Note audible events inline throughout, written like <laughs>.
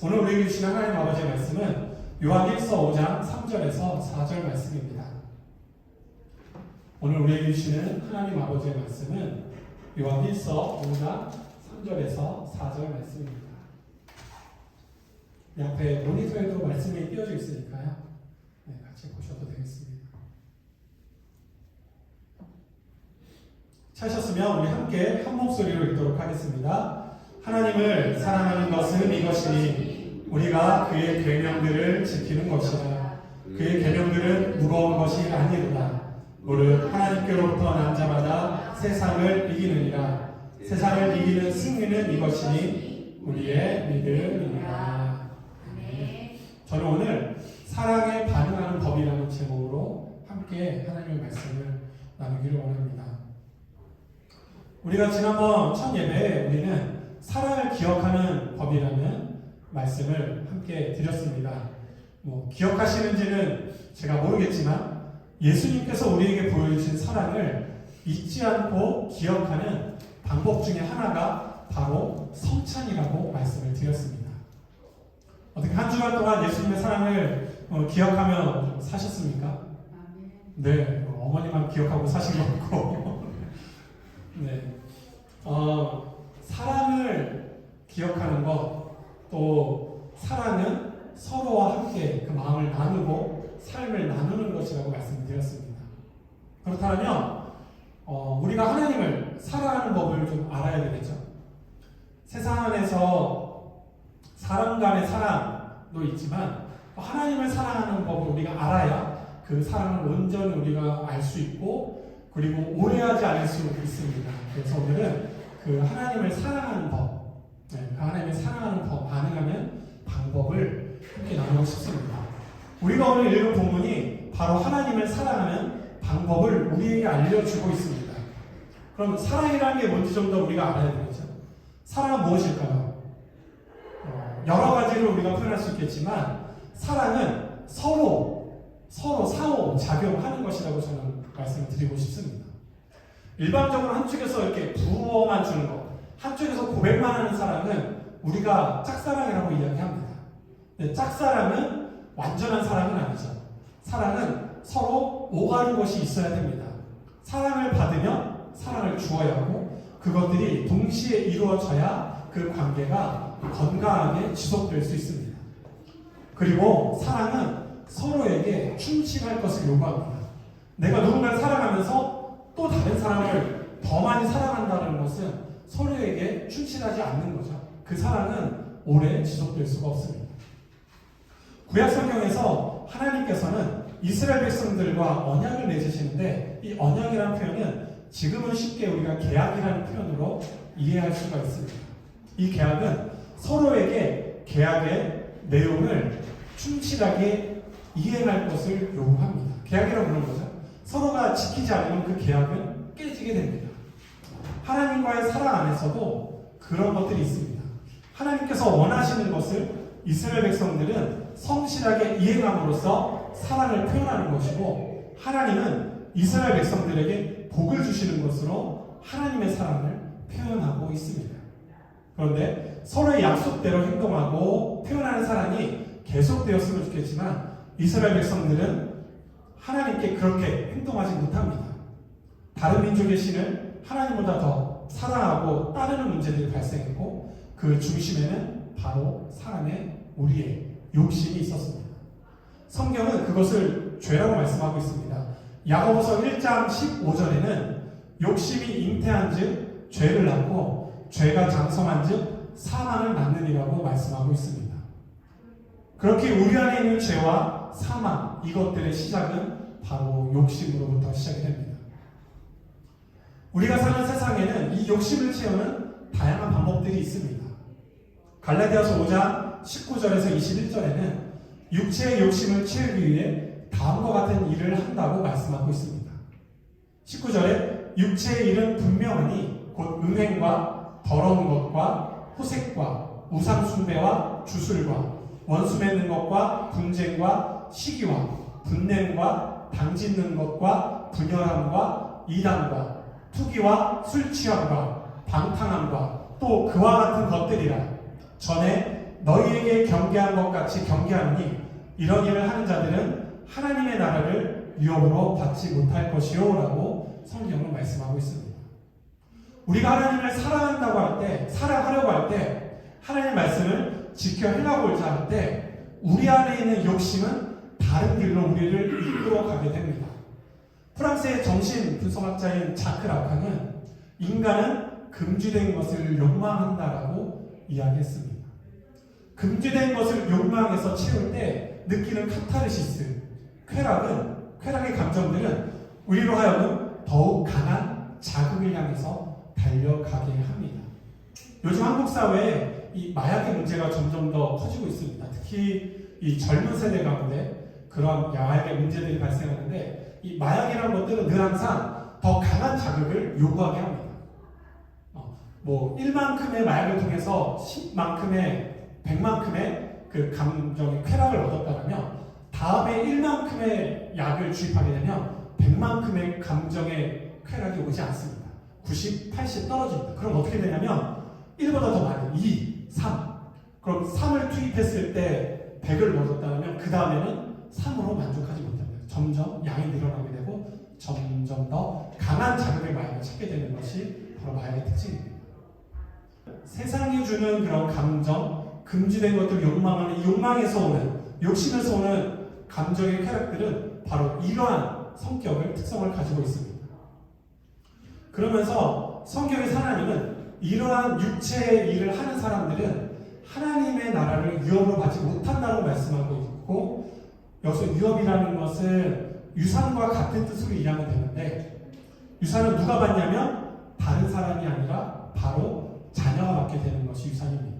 오늘 우리에게 주신 하나님 아버지의 말씀은 요한 1서 5장 3절에서 4절 말씀입니다. 오늘 우리에게 주시는 하나님 아버지의 말씀은 요한 1서 5장 3절에서 4절 말씀입니다. 옆에 모니터에도 말씀이 띄어져 있으니까요. 네, 같이 보셔도 되겠습니다. 찾으셨으면 우리 함께 한 목소리로 읽도록 하겠습니다. 하나님을 사랑하는 것은 이것이니 우리가 그의 계명들을 지키는 것이라. 그의 계명들은 무거운 것이 아니로다. 무릇 하나님께로부터 난 자마다 세상을 이기느니라. 세상을 이기는 승리는 이것이니 우리의 믿음이니라. 저는 오늘 사랑에 반응하는 법이라는 제목으로 함께 하나님의 말씀을 나누기를 원합니다. 우리가 지난번 첫 예배에 우리는 사랑을 기억하는 법이라는 말씀을 함께 드렸습니다. 뭐 기억하시는지는 제가 모르겠지만 예수님께서 우리에게 보여주신 사랑을 잊지 않고 기억하는 방법 중에 하나가 바로 성찬이라고 말씀을 드렸습니다. 어떻게 한 주간 동안 예수님의 사랑을 어, 기억하며 좀 사셨습니까? 네, 어, 어머니만 기억하고 사신 것 같고. <laughs> 네. 어, 사랑을 기억하는 것, 또 사랑은 서로와 함께 그 마음을 나누고 삶을 나누는 것이라고 말씀드렸습니다. 그렇다면, 어, 우리가 하나님을 사랑하는 법을 좀 알아야 되겠죠. 세상 안에서 사람 간의 사랑도 있지만, 하나님을 사랑하는 법을 우리가 알아야 그 사랑을 온전히 우리가 알 수 있고, 그리고 오래하지 않을 수 있습니다. 그래서 오늘은 그 하나님을 사랑하는 법, 하나님을 사랑하는 법, 반응하는 방법을 함께 나누고 싶습니다. 우리가 오늘 읽은 본문이 바로 하나님을 사랑하는 방법을 우리에게 알려주고 있습니다. 그럼 사랑이라는 게 뭔지 좀 더 우리가 알아야 되겠죠. 사랑은 무엇일까요? 어, 여러 가지로 우리가 표현할 수 있겠지만 사랑은 서로 서로 상호 작용하는 것이라고 저는 말씀을 드리고 싶습니다. 일반적으로 한쪽에서 이렇게 부어만 주는 것, 한쪽에서 고백만 하는 사랑은 우리가 짝사랑이라고 이야기합니다. 근데 짝사랑은 완전한 사랑은 아니죠. 사랑은 서로 오가는 것이 있어야 됩니다. 사랑을 받으면 사랑을 주어야 하고 그것들이 동시에 이루어져야 그 관계가 건강하게 지속될 수 있습니다. 그리고 사랑은 서로에게 충실할 것을 요구합니다. 내가 누군가를 사랑하면서 또 다른 사람을 더 많이 사랑한다는 것은 서로에게 충실하지 않는 거죠. 그 사랑은 오래 지속될 수가 없습니다. 구약 성경에서 하나님께서는 이스라엘 백성들과 언약을 맺으시는데 이 언약이라는 표현은 지금은 쉽게 우리가 계약이라는 표현으로 이해할 수가 있습니다. 이 계약은 서로에게 계약의 내용을 충실하게 이행할 것을 요구합니다. 계약이라고 부르는 거죠. 서로가 지키지 않으면 그 계약은 깨지게 됩니다. 하나님과의 사랑 안에서도 그런 것들이 있습니다. 하나님께서 원하시는 것을 이스라엘 백성들은 성실하게 이행함으로써 사랑을 표현하는 것이고 하나님은 이스라엘 백성들에게 복을 주시는 것으로 하나님의 사랑을 표현하고 있습니다. 그런데 서로의 약속대로 행동하고 표현하는 사랑이 계속되었으면 좋겠지만 이스라엘 백성들은 하나님께 그렇게 행동하지 못합니다. 다른 민족의 신을 하나님보다 더 사랑하고 따르는 문제들이 발생했고 그 중심에는 바로 사람의 우리의 욕심이 있었습니다. 성경은 그것을 죄라고 말씀하고 있습니다. 야고보서 1장 15절에는 욕심이 잉태한즉 죄를 낳고 죄가 장성한즉 사망을 낳느니라고 말씀하고 있습니다. 그렇게 우리 안에 있는 죄와 사망 이것들의 시작은 바로 욕심으로부터 시작이 됩니다. 우리가 사는 세상에는 이 욕심을 채우는 다양한 방법들이 있습니다. 갈라디아서 5장 19절에서 21절에는 육체의 욕심을 채우기 위해 다음과 같은 일을 한다고 말씀하고 있습니다. 19절에 육체의 일은 분명하니 곧 음행과 더러운 것과 호색과 우상숭배와 주술과 원수 맺는 것과 분쟁과 시기와 분냄과 당짓는 것과 분열함과 이단과 투기와 술 취함과 방탕함과 또 그와 같은 것들이라 전에 너희에게 경계한 것 같이 경계하니 이런 일을 하는 자들은 하나님의 나라를 위협으로 받지 못할 것이요라고 성경은 말씀하고 있습니다. 우리가 하나님을 사랑한다고 할 때, 사랑하려고 할 때, 하나님의 말씀을 지켜 행하고자 할 때, 우리 안에 있는 욕심은 다른 길로 우리를 이끌어 가게 됩니다. 프랑스의 정신 분석학자인 자크 라칸은 인간은 금지된 것을 욕망한다라고 이야기했습니다. 금지된 것을 욕망해서 채울 때 느끼는 카타르시스, 쾌락은, 쾌락의 감정들은 우리로 하여금 더욱 강한 자극을 향해서 달려가게 합니다. 요즘 한국 사회에 이 마약의 문제가 점점 더 커지고 있습니다. 특히 이 젊은 세대 가운데 그런 마약의 문제들이 발생하는데 이 마약이라는 것들은 늘 항상 더 강한 자극을 요구하게 합니다. 어, 뭐 1만큼의 마약을 통해서 10만큼의 100만큼의 그 감정의 쾌락을 얻었다면 다음에 1만큼의 약을 주입하게 되면 100만큼의 감정의 쾌락이 오지 않습니다. 90, 80 떨어집니다. 그럼 어떻게 되냐면 1보다 더 많은 2, 3. 그럼 3을 투입했을 때 100을 얻었다면 그 다음에는 3으로 만족하지 못합니다. 점점 양이 늘어나게 되고 점점 더 강한 자극의 마약을 찾게 되는 것이 바로 마약의 특징입니다. 세상이 주는 그런 감정, 금지된 것들 욕망하는 이 욕망에서 오는 욕심에서 오는 감정의 쾌락들은 바로 이러한 성격을 특성을 가지고 있습니다. 그러면서 성경의 하나님은 이러한 육체의 일을 하는 사람들은 하나님의 나라를 위협으로 받지 못한다고 말씀하고 있고 여기서 위협이라는 것은 유산과 같은 뜻으로 이해하면 되는데 유산은 누가 받냐면 다른 사람이 아니라 바로 자녀가 받게 되는 것이 유산입니다.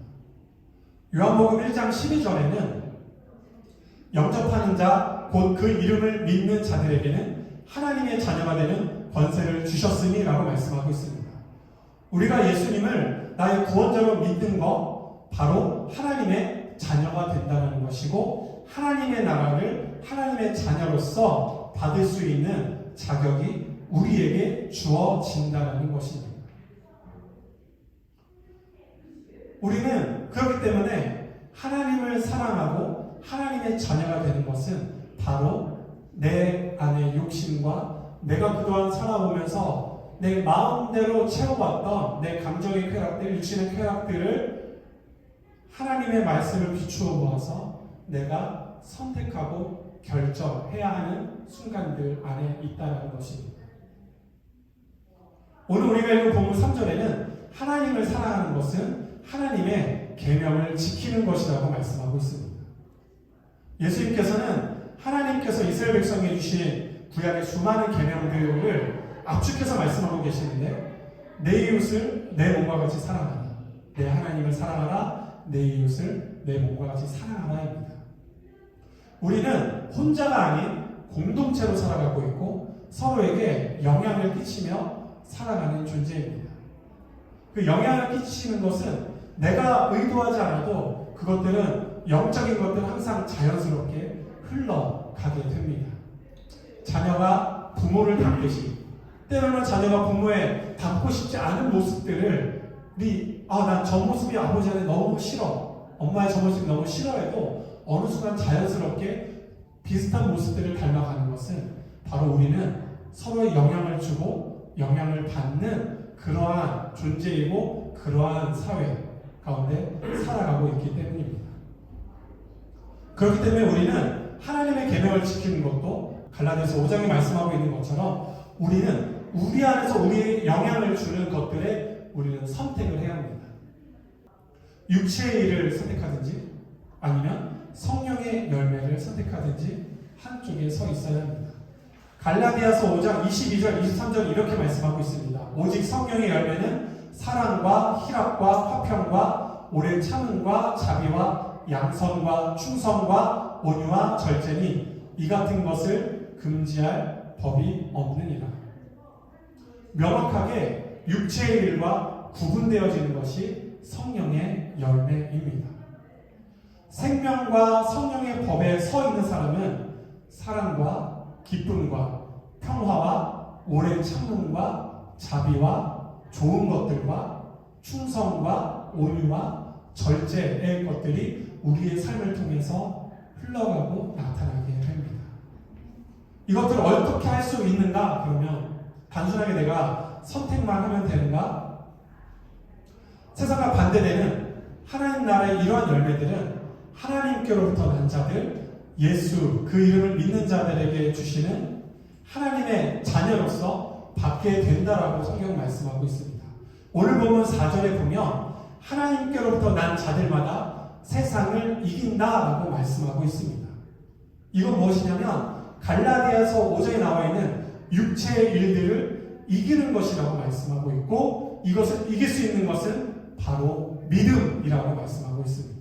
요한복음 1장 12절에는 영접하는 자, 곧 그 이름을 믿는 자들에게는 하나님의 자녀가 되는 권세를 주셨으니 라고 말씀하고 있습니다. 우리가 예수님을 나의 구원자로 믿는 것, 바로 하나님의 자녀가 된다는 것이고, 하나님의 나라를 하나님의 자녀로서 받을 수 있는 자격이 우리에게 주어진다는 것입니다. 우리는 그렇기 때문에 하나님을 사랑하고 하나님의 자녀가 되는 것은 바로 내 안의 욕심과 내가 그동안 살아오면서 내 마음대로 채워봤던 내 감정의 쾌락들, 육신의 쾌락들을 하나님의 말씀을 비추어 모아서 내가 선택하고 결정해야 하는 순간들 안에 있다는 것입니다. 오늘 우리가 읽은 본문 3절에는 하나님을 사랑하는 것은 하나님의 계명을 지키는 것이라고 말씀하고 있습니다. 예수님께서는 하나님께서 이스라엘 백성에 주신 구약의 수많은 계명들을 압축해서 말씀하고 계시는데 내 이웃을 내 몸과 같이 사랑하라. 내 하나님을 사랑하라. 내 이웃을 내 몸과 같이 사랑하라입니다. 우리는 혼자가 아닌 공동체로 살아가고 있고 서로에게 영향을 끼치며 살아가는 존재입니다. 그 영향을 끼치는 것은 내가 의도하지 않아도 그것들은 영적인 것들 항상 자연스럽게 흘러가게 됩니다. 자녀가 부모를 닮듯이 때로는 자녀가 부모의 닮고 싶지 않은 모습들을 네, 아, 난 저 모습이 아버지한테 너무 싫어. 엄마의 저 모습이 너무 싫어해도 어느 순간 자연스럽게 비슷한 모습들을 닮아가는 것은 바로 우리는 서로의 영향을 주고 영향을 받는 그러한 존재이고 그러한 사회 가운데 살아가고 있기 때문입니다. 그렇기 때문에 우리는 하나님의 계명을 지키는 것도 갈라디아서 5장에 말씀하고 있는 것처럼 우리는 우리 안에서 우리의 영향을 주는 것들에 우리는 선택을 해야 합니다. 육체의 일을 선택하든지 아니면 성령의 열매를 선택하든지 한쪽에 서 있어야 합니다. 갈라디아서 5장 22절, 23절 이렇게 말씀하고 있습니다. 오직 성령의 열매는 사랑과 희락과 화평과 오래 참음과 자비와 양선과 충성과 온유와 절제니 이 같은 것을 금지할 법이 없느니라. 명확하게 육체의 일과 구분되어지는 것이 성령의 열매입니다. 생명과 성령의 법에 서 있는 사람은 사랑과 기쁨과 평화와 오래 참음과 자비와 좋은 것들과 충성과 온유와 절제의 것들이 우리의 삶을 통해서 흘러가고 나타나게 됩니다. 이것들을 어떻게 할 수 있는가? 그러면 단순하게 내가 선택만 하면 되는가? 세상과 반대되는 하나님 나라의 이러한 열매들은 하나님께로부터 난 자들, 예수 그 이름을 믿는 자들에게 주시는 하나님의 자녀로서 받게 된다라고 성경 말씀하고 있습니다. 오늘 보면 4절에 보면 하나님께로부터 난 자들마다 세상을 이긴다라고 말씀하고 있습니다. 이건 무엇이냐면 갈라디아서 5절에 나와 있는 육체의 일들을 이기는 것이라고 말씀하고 있고 이것을 이길 수 있는 것은 바로 믿음이라고 말씀하고 있습니다.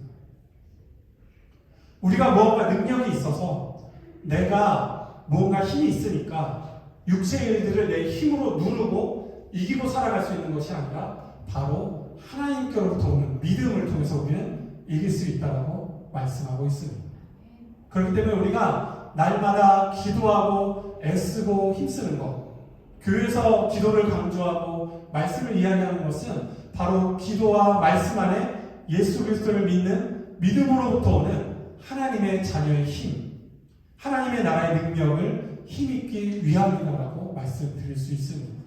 우리가 무언가 능력이 있어서 내가 무언가 힘이 있으니까 육체의 일들을 내 힘으로 누르고 이기고 살아갈 수 있는 것이 아니라 바로 하나님께로부터 오는 믿음을 통해서 우리는 이길 수 있다고 말씀하고 있습니다. 그렇기 때문에 우리가 날마다 기도하고 애쓰고 힘쓰는 것, 교회에서 기도를 강조하고 말씀을 이야기하는 것은 바로 기도와 말씀 안에 예수 그리스도를 믿는 믿음으로부터 오는 하나님의 자녀의 힘, 하나님의 나라의 능력을 힘입기 위함이다라고 말씀드릴 수 있습니다.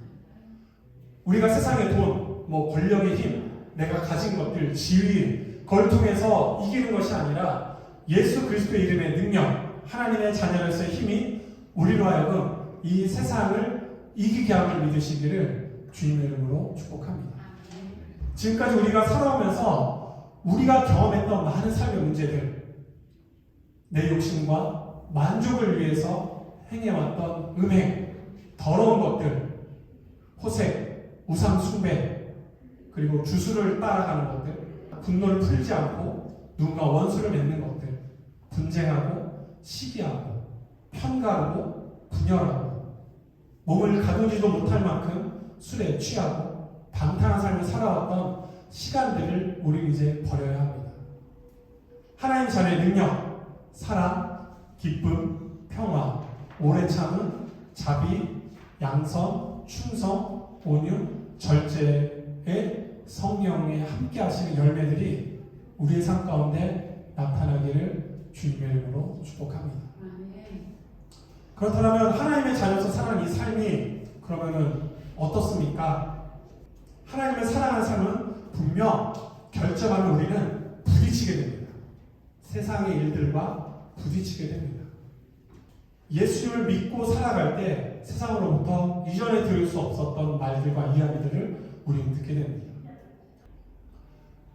우리가 세상의 돈, 뭐 권력의 힘, 내가 가진 것들, 지위, 그걸 통해서 이기는 것이 아니라 예수 그리스도의 이름의 능력, 하나님의 자녀로서의 힘이 우리로 하여금 이 세상을 이기게 함을 믿으시기를 주님의 이름으로 축복합니다. 지금까지 우리가 살아오면서 우리가 경험했던 많은 삶의 문제들, 내 욕심과 만족을 위해서 행해왔던 음행, 더러운 것들, 호색, 우상 숭배, 그리고 주술을 따라가는 것들, 분노를 풀지 않고 누군가 원수를 맺는 것들, 분쟁하고 시기하고 편가르고 분열하고 몸을 가두지도 못할 만큼 술에 취하고 방탕한 삶을 살아왔던 시간들을 우리 이제 버려야 합니다. 하나님 자녀의 능력, 사랑, 기쁨, 평화, 오래 참음, 자비, 양선, 충성, 온유, 절제의 성령에 함께 하시는 열매들이 우리의 삶 가운데 나타나기를 주님의 이름으로 축복합니다. 그렇다면 하나님의 자녀로서 살아가는 이 삶이 그러면은 어떻습니까? 하나님의 사랑하는 삶은 분명 결정하면 우리는 부딪히게 됩니다. 세상의 일들과 부딪히게 됩니다. 예수님을 믿고 살아갈 때 세상으로부터 이전에 들을 수 없었던 말들과 이야기들을 우리는 듣게 됩니다.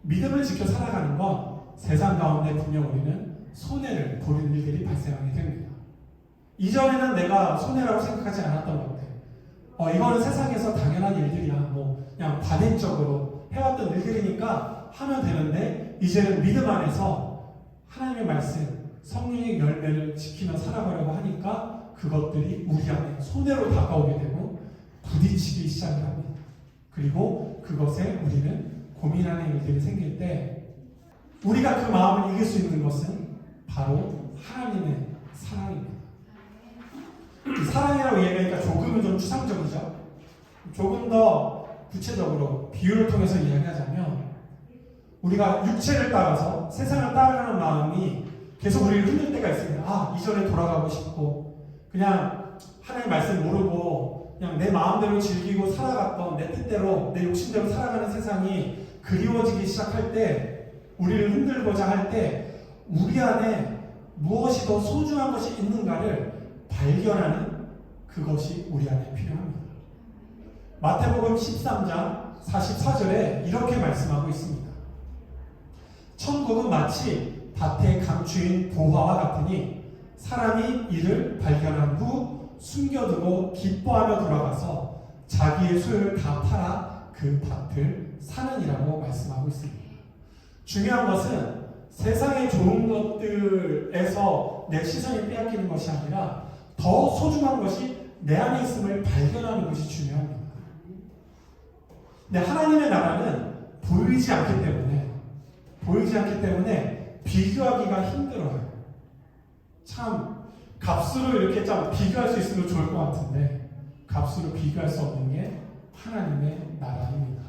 믿음을 지켜 살아가는 건 세상 가운데 분명 우리는 손해를 보는 일들이 발생하게 됩니다. 이전에는 내가 손해라고 생각하지 않았던 것 같아. 어, 이거는 세상에서 당연한 일들이야. 뭐, 그냥 관행적으로 해왔던 일들이니까 하면 되는데, 이제는 믿음 안에서 하나님의 말씀, 성령의 열매를 지키며 살아가려고 하니까 그것들이 우리 안에 손해로 다가오게 되고 부딪히기 시작을 합니다. 그리고 그것에 우리는 고민하는 일들이 생길 때 우리가 그 마음을 이길 수 있는 것은 바로 하나님의 사랑입니다. 이 사랑이라고 얘기하니까 조금은 좀 추상적이죠. 조금 더 구체적으로 비유를 통해서 이야기하자면 우리가 육체를 따라서 세상을 따라가는 마음이 계속 우리를 흔들 때가 있습니다. 아 이전에 돌아가고 싶고 그냥 하나님 말씀 모르고 그냥 내 마음대로 즐기고 살아갔던 내 뜻대로 내 욕심대로 살아가는 세상이 그리워지기 시작할 때 우리를 흔들고자 할 때 우리 안에 무엇이 더 소중한 것이 있는가를 발견하는 그것이 우리 안에 필요합니다. 마태복음 13장 44절에 이렇게 말씀하고 있습니다. 천국은 마치 밭에 감추인 보화와 같으니 사람이 이를 발견한 후 숨겨두고 기뻐하며 돌아가서 자기의 소유를 다 팔아 그 밭을 사는이라고 말씀하고 있습니다. 중요한 것은 세상의 좋은 것들에서 내 시선이 빼앗기는 것이 아니라 더 소중한 것이 내 안에 있음을 발견하는 것이 중요합니다. 근데 하나님의 나라는 보이지 않기 때문에 보이지 않기 때문에 비교하기가 힘들어요. 참 값으로 이렇게 좀 비교할 수 있으면 좋을 것 같은데 값으로 비교할 수 없는 게 하나님의 나라입니다.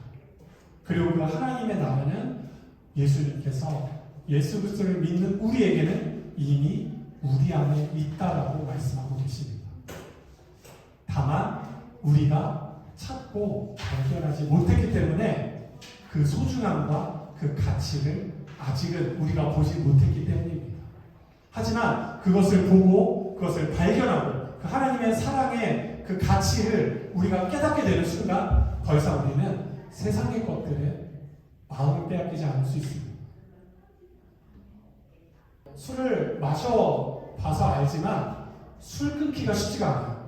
그리고 그 하나님의 나라는 예수님께서 예수 그리스도를 믿는 우리에게는 이미 우리 안에 있다라고 말씀하고 계십니다. 다만 우리가 찾고 발견하지 못했기 때문에 그 소중함과 그 가치를 아직은 우리가 보지 못했기 때문입니다. 하지만 그것을 보고 그것을 발견하고 그 하나님의 사랑의 그 가치를 우리가 깨닫게 되는 순간 더 이상 우리는 세상의 것들에 마음을 빼앗기지 않을 수 있습니다. 술을 마셔 봐서 알지만 술 끊기가 쉽지가 않아요.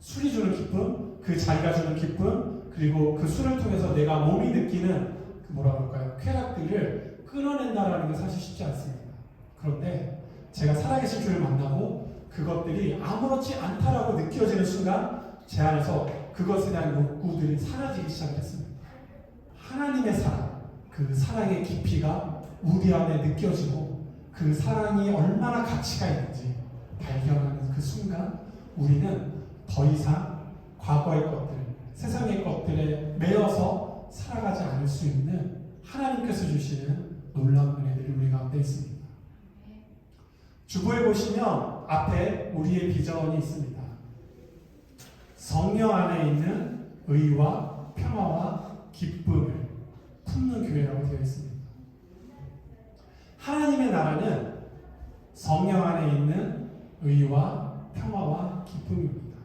술이 주는 기쁨, 그 자리가 주는 기쁨, 그리고 그 술을 통해서 내가 몸이 느끼는 그 뭐라 그럴까요? 쾌락들을 끊어낸다라는 게 사실 쉽지 않습니다. 그런데 제가 살아계신 주를 만나고 그것들이 아무렇지 않다라고 느껴지는 순간 제 안에서 그것에 대한 욕구들이 사라지기 시작했습니다. 하나님의 사랑, 그 사랑의 깊이가 우리 안에 느껴지고 그 사랑이 얼마나 가치가 있는지 발견하는 그 순간 우리는 더 이상 과거의 것들, 세상의 것들에 매여서 살아가지 않을 수 있는 하나님께서 주시는 놀라운 은혜들이 우리 가운데 있습니다. 주보에 보시면 앞에 우리의 비전이 있습니다. 성령 안에 있는 의와 평화와 기쁨을 품는 교회라고 되어 있습니다. 하나님의 나라는 성령 안에 있는 의와 평화와 기쁨입니다.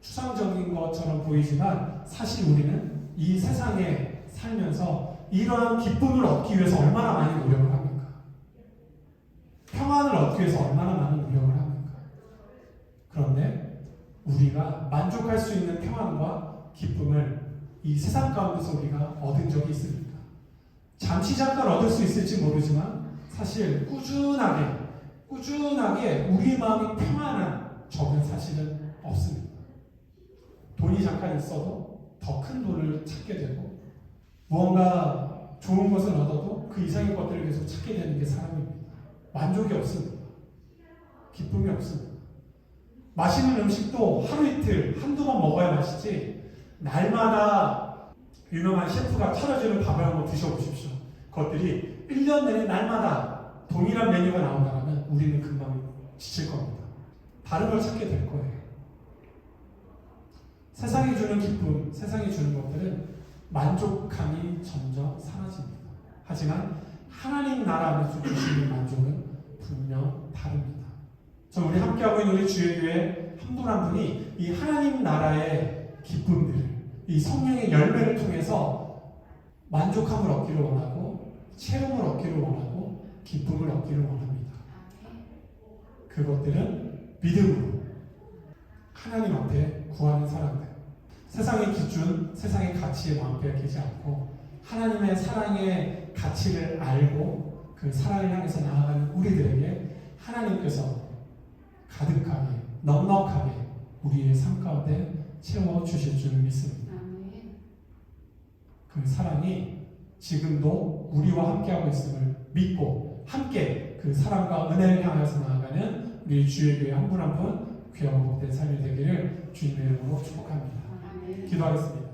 추상적인 것처럼 보이지만 사실 우리는 이 세상에 살면서 이러한 기쁨을 얻기 위해서 얼마나 많이 노력을 합니까? 평안을 얻기 위해서 얼마나 많은 노력을 합니까? 그런데 우리가 만족할 수 있는 평안과 기쁨을 이 세상 가운데서 우리가 얻은 적이 있습니까? 잠시 잠깐 얻을 수 있을지 모르지만 사실 꾸준하게 꾸준하게 우리 마음이 평안한 적은 사실은 없습니다. 돈이 잠깐 있어도 더 큰 돈을 찾게 되고 무언가 좋은 것을 얻어도 그 이상의 것들을 계속 찾게 되는 게 사람입니다. 만족이 없습니다. 기쁨이 없습니다. 맛있는 음식도 하루 이틀 한두 번 먹어야 맛있지 날마다 유명한 셰프가 차려주는 밥을 한번 드셔보십시오. 그것들이 1년 내내 날마다 동일한 메뉴가 나온다면 우리는 금방 지칠 겁니다. 다른 걸 찾게 될 거예요. 세상이 주는 기쁨, 세상이 주는 것들은 만족감이 점점 사라집니다. 하지만 하나님 나라 안에서 주시는 만족은 분명 다릅니다. 저 우리 함께하고 있는 우리 주의 교회 한 분 한 분이 이 하나님 나라의 기쁨들을 이 성령의 열매를 통해서 만족함을 얻기를 원하고 체험을 얻기를 원하고 기쁨을 얻기를 원합니다. 그것들은 믿음으로 하나님 앞에 구하는 사람들. 세상의 기준, 세상의 가치에 마음 빼앗기지 않고 하나님의 사랑의 가치를 알고 그 사랑을 향해서 나아가는 우리들에게 하나님께서 가득하게, 넉넉하게 우리의 삶 가운데 채워 주실 줄 믿습니다. 그 사랑이 지금도 우리와 함께하고 있음을 믿고 함께 그 사랑과 은혜를 향해서 나아가는 우리 주의 교회 한 분 한분 귀하고 복된 삶이 되기를 주님의 이름으로 축복합니다. 기도하겠습니다.